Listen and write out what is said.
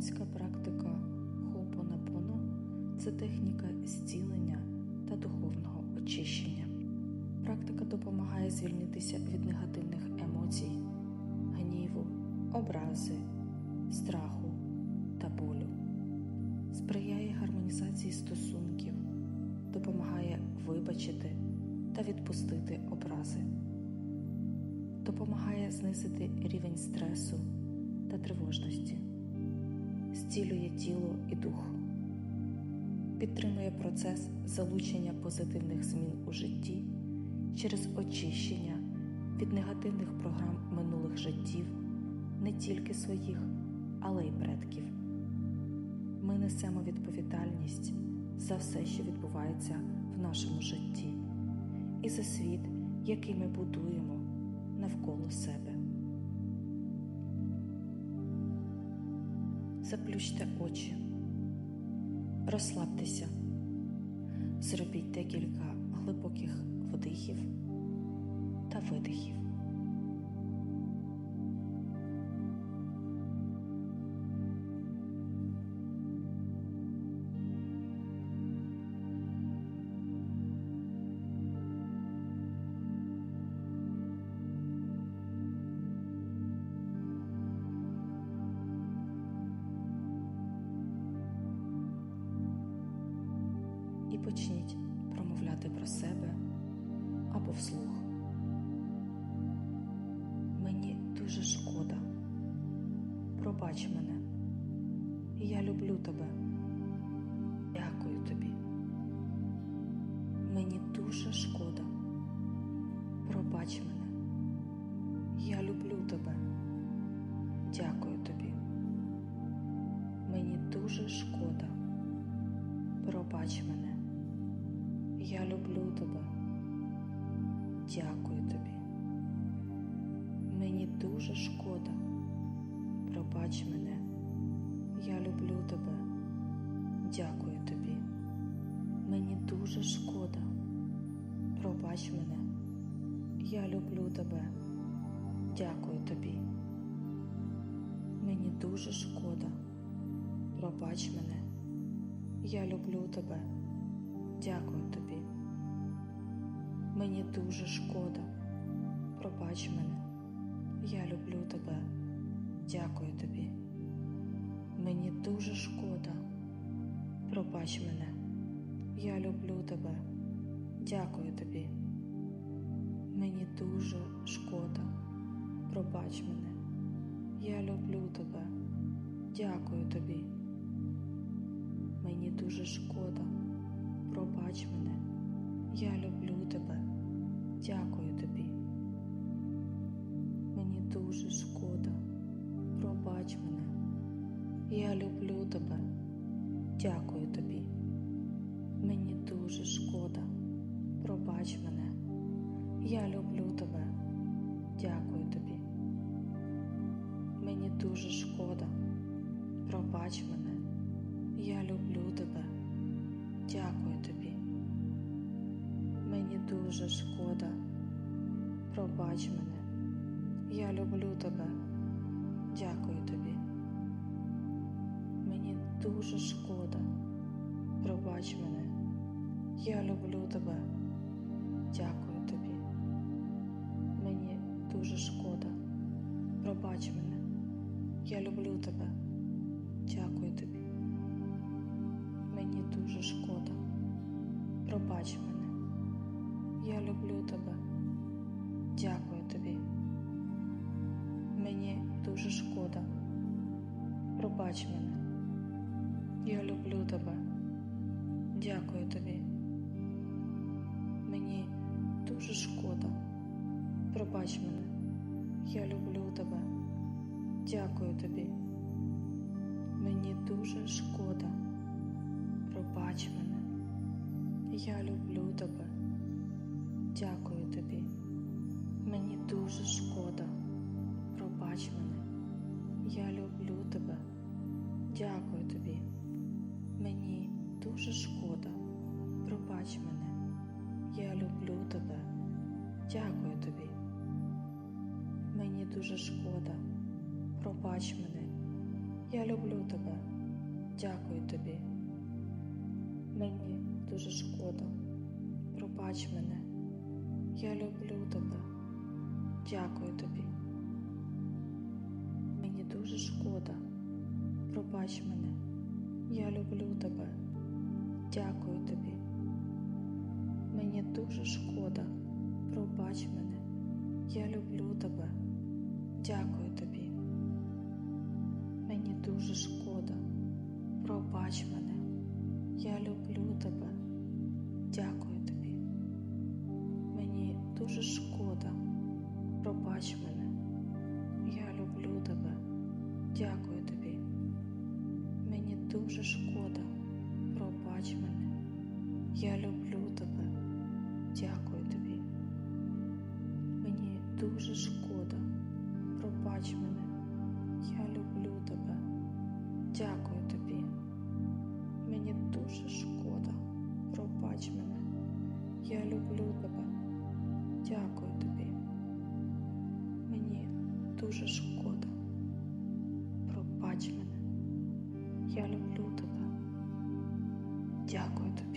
Японська практика Хопонапоно це техніка зцілення та духовного очищення. Практика допомагає звільнитися від негативних емоцій, гніву, образи, страху та болю, сприяє гармонізації стосунків, допомагає вибачити та відпустити образи, допомагає знизити рівень стресу та тривожності, зцілює тіло і дух, підтримує процес залучення позитивних змін у житті через очищення від негативних програм минулих життів, не тільки своїх, але й предків. Ми несемо відповідальність за все, що відбувається в нашому житті, і за світ, який ми будуємо навколо себе. Заплющте очі, розслабтеся, зробіть декілька глибоких вдихів та видихів. Почніть промовляти про себе або вслух. Мені дуже шкода. Пробач мене. Я люблю тебе. Дякую тобі. Мені дуже шкода. Пробач мене. Я люблю тебе. Дякую тобі. Мені дуже шкода. Пробач мене. Я люблю тебе. Дякую тобі. Мені дуже шкода. Пробач мене. Я люблю тебе. Дякую тобі. Мені дуже шкода. Пробач мене. Я люблю тебе. Дякую тобі. Мені дуже шкода. Пробач мене. Я люблю тебе. Дякую тобі. Мені дуже шкода. Пробач мене. Я люблю тебе. Дякую тобі. Мені дуже шкода. Пробач мене. Я люблю тебе. Дякую тобі. Мені дуже шкода. Пробач мене. Я люблю тебе. Дякую тобі. Мені дуже шкода. Пробач мене. Я люблю тебе. Дякую тобі. Мені дуже шкода. Пробач мене. Я люблю тебе. Дякую тобі. Мені дуже шкода. Пробач мене. Я люблю тебе. Дякую тобі. Мені дуже шкода. Пробач мене. Я люблю тебе. Дякую тобі. Дуже шкода. Пробач мене. Я люблю тебе. Дякую тобі. Мені дуже шкода. Пробач мене. Я люблю тебе. Дякую тобі. Мені дуже шкода. Пробач мене. Я люблю тебе. Дякую тобі. Мені дуже шкода. Пробач мене. Я люблю тебе. Дякую тобі. Мені дуже шкода. Пробач мене. Я люблю тебе. Дякую тобі. Мені дуже шкода. Пробач мене. Я люблю тебе. Дякую тобі. Мені дуже шкода. Пробач мене. Я люблю тебе. Дякую тобі. Мені дуже шкода. Пробач мене. Я люблю тебе. Дякую тобі. Мені дуже шкода. Пробач мене. Я люблю тебе. Дякую тобі. Мені дуже шкода. Пробач мене. Я люблю тебе. Дякую тобі. Мені дуже шкода. Пробач мене. Я люблю тебе. Дякую тобі. Мені дуже шкода. Пробач мене. Я люблю тебе. Дякую тобі. Мені дуже шкода. Пробач мене. Я люблю тебе. Дякую тобі. Мені дуже шкода. Пробач мене. Я люблю тебе. Дуже шкода. Пробач мене. Я люблю тебе. Дякую тобі. Мені дуже шкода. Пробач мене. Я люблю тебе. Дякую тобі. Мені дуже шкода. Пробач мене. Я люблю тебе. Дякую тобі. Мені дуже шкода. Пробач мене. Я люблю тебе. Дякую тобі. Мені дуже шкода. Пробач мене. Я люблю тебе. Дякую тобі.